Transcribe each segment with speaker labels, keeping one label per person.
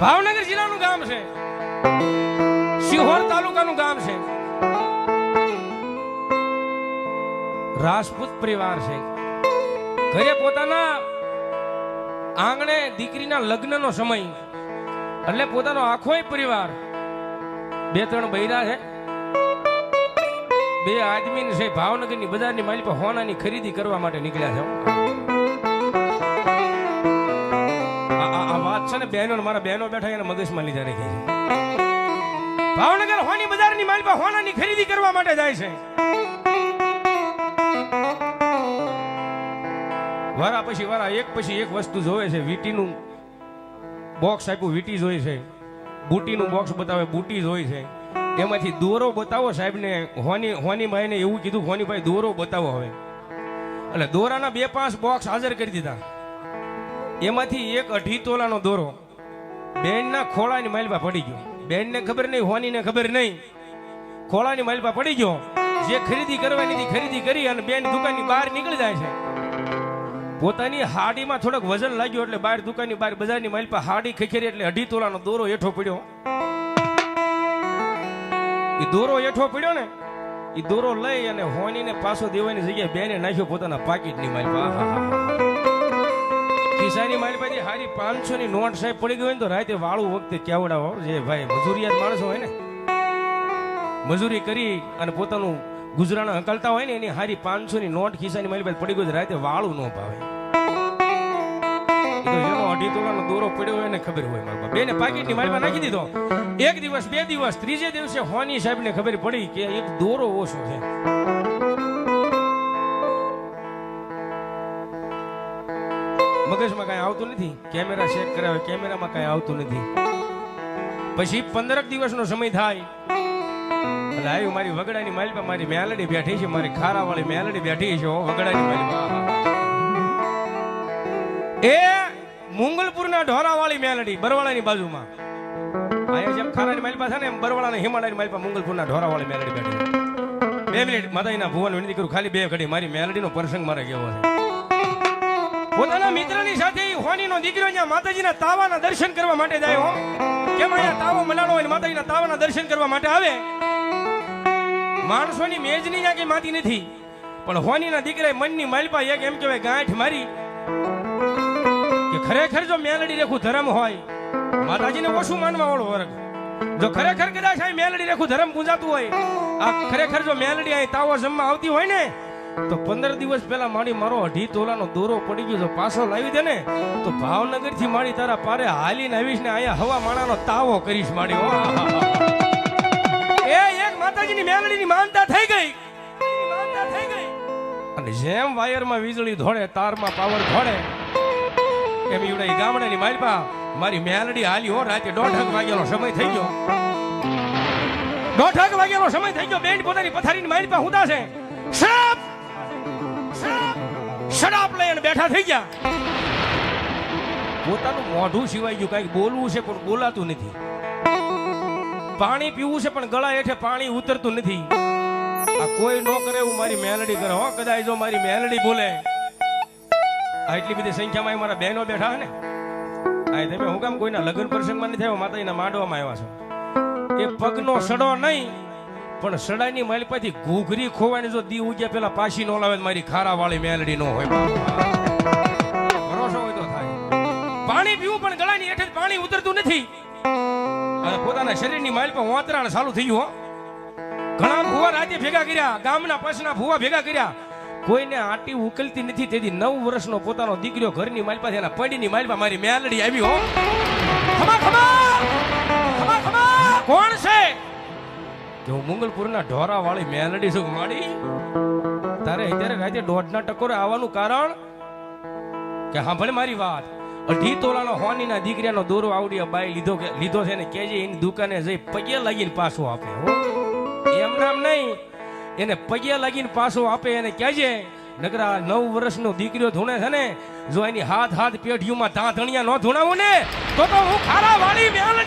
Speaker 1: ભાવનગર જિલ્લાનું ગામ છે. સિહોર તાલુકાનું ગામ છે. રાજપૂત પરિવાર છે. ઘરે પોતાના આંગણે દીકરીના લગ્નનો સમય. એટલે પોતાનો આખોય પરિવાર બે ત્રણ બૈરા છે. બે આદમી છે. ભાવનગરની બજારની માલી પર હોનાની ખરીદી કરવા માટે નીકળ્યા છે. છે બહેનો મારા બહેનો બેઠા એને મગજમાં લીધા રાખી ભાવનગર હોની બજારની માલ પર હોનાની ખરીદી કરવા માટે જાય છે. વરા પછી વરા, એક પછી એક વસ્તુ જોવે છે. વીટીનું બોક્સ આપ્યું, વીટી જોઈ છે. બુટીનું બોક્સ બતાવે, બુટી જોઈ છે. એમાંથી દોરો બતાવો સાહેબને, હોની હોની ભાઈને એવું કીધું, હોની ભાઈ દોરો બતાવો હવે. એટલે દોરાના બે પાંચ બોક્સ હાજર કરી દીધા. એમાંથી એક અઢી તોલાનો દોરો બેનના ખોળાની માલપા પડી ગયો. બેનને ખબર નહીં, હોનીને ખબર નહીં. ખોળાની માલપા પડી ગયો. જે ખરીદી કરવાની હતી, ખરીદી કરી અને બેન દુકાનની બહાર નીકળી જાય છે. પોતાની હાડીમાં થોડોક વજન લાગ્યો એટલે બહાર દુકાનની બહાર બજારની માલપા હાડી ખેખેરી એટલે અઢી તોલાનો દોરો હેઠો પડ્યો. એ દોરો હેઠો પડ્યો ને, એ દોરો લઈ અને હોનીને પાછો દેવાની જગ્યાએ બેને નાખ્યો પોતાના પાકીટની માલપા આહાહાહા. ખિસ્સાની મારી પાસે હારી પાંચસો ની નોટ સાહેબ પડી ગઈ હોય ને તો રાતે વાળું વખતે કેવડાવો જે ભાઈ મજૂરિયાત માણસો હોય ને, મજૂરી કરી અને પોતાનું ગુજરાન હકલતા હોય ને, એની હારી પાંચસો ની નોટ ખિસ્સાની મારી પાસે પડી ગઈ હોય રાતે વાળું ન ભાવે. દોરો પડ્યો હોય ને ખબર હોય મારા. બેને પાકીટની મારીમાં નાખી દીધો. એક દિવસ, બે દિવસ, ત્રીજે દિવસે હોની સાહેબને ખબર પડી કે એક દોરો ઓછો છે. મગજમાં કાંઈ આવતું નથી? કેમેરા ચેક કરાવે, કેમેરામાં કાંઈ આવતું નથી? પછી પંદરક દિવસનો સમય થાય. એટલે આવ્યું મારી વગડાની માલ મારી મેલડી બેઠી છે, મારી ખારાવાળી મેલડી બેઠી છે વગડાની માલ એ મુંગલપુરના ઢોરાવાળી મેલડી, બરવાળાની બાજુમાં. અહીંયા જેમ ખારાની માલ છે ને એમ બરવાળાના હિમાલયની માલ પર મુંગલપુરના ઢોરાવાળી મેલડી બેઠી બે મિનિટ માતાજીના ભુવન વિનંતી કરું, ખાલી બે ઘડી, મારી મેલડીનો પ્રસંગ મારે કેવો છે? પોતાના મિત્રની સાથે હોની હોનીનો દીકરો અહીંયા માતાજીના તાવાના દર્શન કરવા માટે જાય કેમ અહીંયા તાવો મલાણો હોય માતાજીના તાવાના દર્શન કરવા માટે આવે? માણસોની મેજની ત્યાં કઈ માતી નથી. પણ હોનીના દીકરાએ મનની માલપા એક એમ કહેવાય ગાંઠ મારી કે ખરેખર જો મેલડી રેખું ધર્મ હોય, માતાજીને ઓછું માનવા વાળો વર્ગ. જો ખરેખર કદાચ આ મેલડી રેખું ધર્મ પૂજાતું હોય, આ ખરેખર જો મેલડી અહીં તાવો જમવા આવતી હોય ને તો પંદર દિવસ પહેલા મારી મારો અઢી તોલાનો દોરો પડી ગયો પાછો લાવી દે ને. તો ભાવનગરથી મારી તારા પારે હાલીને આવીશ ને અહીંયા હવા માણાનો તાવો કરીશ મારી. એક માતાજીની મેલડીની માનતા થઈ માનતા થઈ ગઈ. અને જેમ વાયરમાં વીજળી ધોળે, તારમાં પાવર ધોળે એમ ઈવડે ગામડાની માલપા મારી મેલડી હાલી હો, રાતે દોઢક વાગ્યાનો સમય થઈ ગયો. દોઢક વાગ્યાનો સમય થઈ ગયો. બેન પોતાની પથારીની માલપા હુતા છે. શરાબ શરાબ લઈને બેઠા થઈ ગયા. પોતાનું મોઢું સિવાય ગયું, કાંઈક બોલવું છે પણ બોલાતું નથી. પાણી પીવું છે પણ ગળા હેઠે પાણી ઉતરતું નથી. આ કોઈ ન કરે એવું મારી મેલડી કરે. હો, કદાચ જો મારી મેલડી બોલે. આટલી બધી સંખ્યામાં મારા બહેનો બેઠા હે ને. આ તમે હું કામ કોઈના લગ્ન પ્રસંગમાં નથી આવ્યો? માતાજીના માંડવામાં આવ્યા છો. એ પગનો સડો નહીં. પણ સડાની માલિપાથી ઘૂઘરી ખોવાની જો દી ઉગ્યા પેલા પાછી નો લાવે મારી ખારા વાળી મેલડી નો હોય. ભરોસો હોય તો થાય. પાણી પીવું પણ ગળાની હેઠે પાણી ઉતરતું નથી. અને પોતાના શરીરની માલ પર વાંતરાણ ચાલુ થઈ ગયું ઘણા ભૂવા રાતે ભેગા કર્યા, ગામના પાસના ભૂવા ભેગા કર્યા. કોઈને આટી ઉકલતી નથી, તેથી નવ વર્ષનો પોતાનો દીકરો ઘરની માલ પાસે એના પડીની માલ મારી મેલડી આવી, હો. ખમા ખમા કે હું મુંગલપુરના ઢોરા મેલડી છું માડી? તારે અત્યારે રાજે દોઢના ટકોરે આવવાનું કારણ? કે સાંભળ મારી વાત. અઢી તોલાનો હોનીના દીકરીનો દોરો આવડી બાઈ લીધો લીધો છે ને કેજે એની દુકાને જઈ પગે લાગીને પાછો આપે એમ નામ નહીં. એને પગે લાગીને પાછો આપે એને કહેજે નકરા નવ વર્ષનો દીકરીઓ ધૂણે છે ને, જો એની હાથ હાથ પેઢીઓમાં ધાધણિયા ન ધૂણાવું ને, તો તો હું ખારા વાળી મેલડી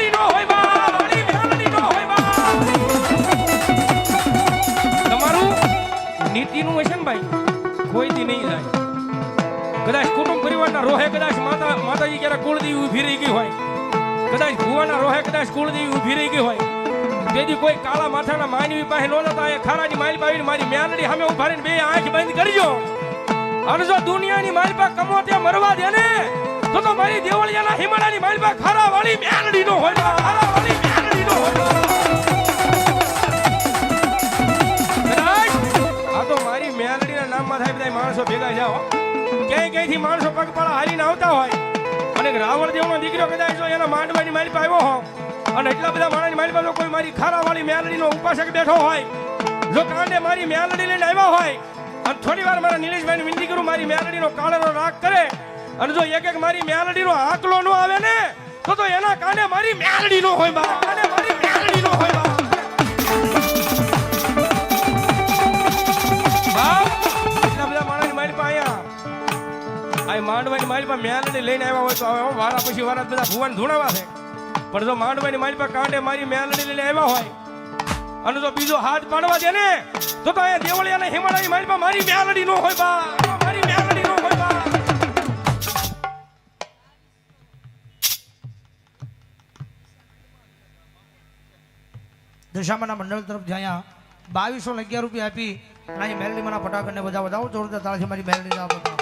Speaker 1: ક્યારેક કુળદેવી ઊભી રહી ગઈ હોય. કદાચ ભુવાના રોહે, કદાચ કુળદેવી ઊભી રહી ગઈ હોય. તેથી કોઈ કાળા માથાના માનવી પાસે નો જતા એ ખારાની માલ પાવીને મારી મ્યાનડી સામે ઊભા બે આંખ બંધ કરજો. અને જો દુનિયાની માલ પા કમો ત્યાં મરવા દે ને, તો તો મારી દેવળિયાના હિમાડાની માલ પા ખારા વાળી મ્યાનડી નો હોય. ખારા વાળી મ્યાનડી નો હોય. આ તો મારી મેલડીના નામમાં થાય બધા માણસો ભેગા જાઓ ક્યાંય ક્યાંયથી માણસો પગપાળા હાલીને આવતા હોય. અને રાવણ દેવનો દીકરો કદાચ જો એના માંડવાની મારી પાસે આવ્યો હો અને એટલા બધા માણસની મારી પાસે કોઈ મારી ખારાવાળી મેલડીનો ઉપાસક બેઠો હોય. જો કાંડે મારી મેલડી લઈને આવ્યો હોય, અને થોડી વાર મારા નિલેશભાઈને વિનંતી કરું, મારી મેલડીનો કાળાનો રાગ કરે. અને જો એક એક મારી મેલડીનો આકલો નો આવે ને, તો તો એના કાંડે મારી મેલડી નો હોય બા કાંડે મારી મેલડી નો હોય આ માંડવાની મારી પર મેલડી લઈને આવ્યા હોય તો હવે વારા પછી વારા બધા ભુવન ધૂણાવા છે પણ જો માંડવાની મારી પર કાંડે મારી મેલડી લઈને આવ્યા હોય, અને જો બીજો હાથ પાડવા દે ને, તો તો અહીંયા દેવળિયા ને હિમાલય મારી પર મારી મેલડી નો હોય બા. મારી મેલડી નો હોય બા.
Speaker 2: દશામાના મંડળ તરફ જ્યાં બાવીસો અગિયાર રૂપિયા આપી અને અહીં મેલડી મના ફટાકડને બધા વધાવો, જોરદાર તાળથી મારી મેલડી બધા.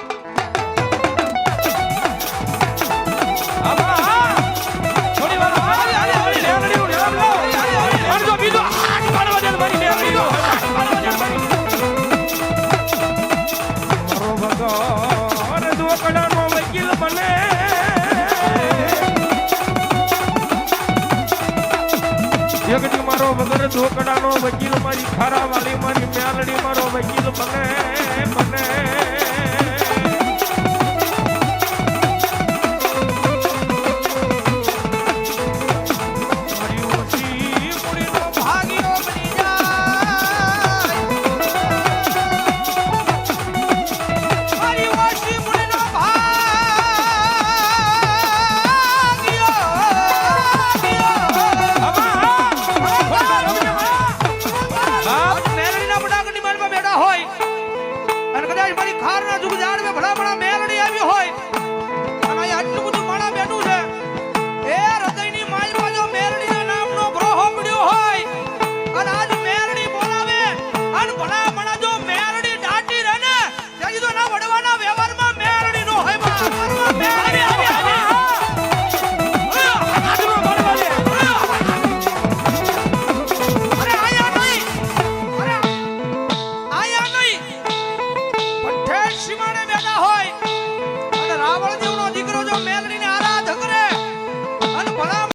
Speaker 1: ને મારી વગર દોકડાનો વકીલ મારી ખારા વાલી મારી મેલડી મારો વકીલ બને બને.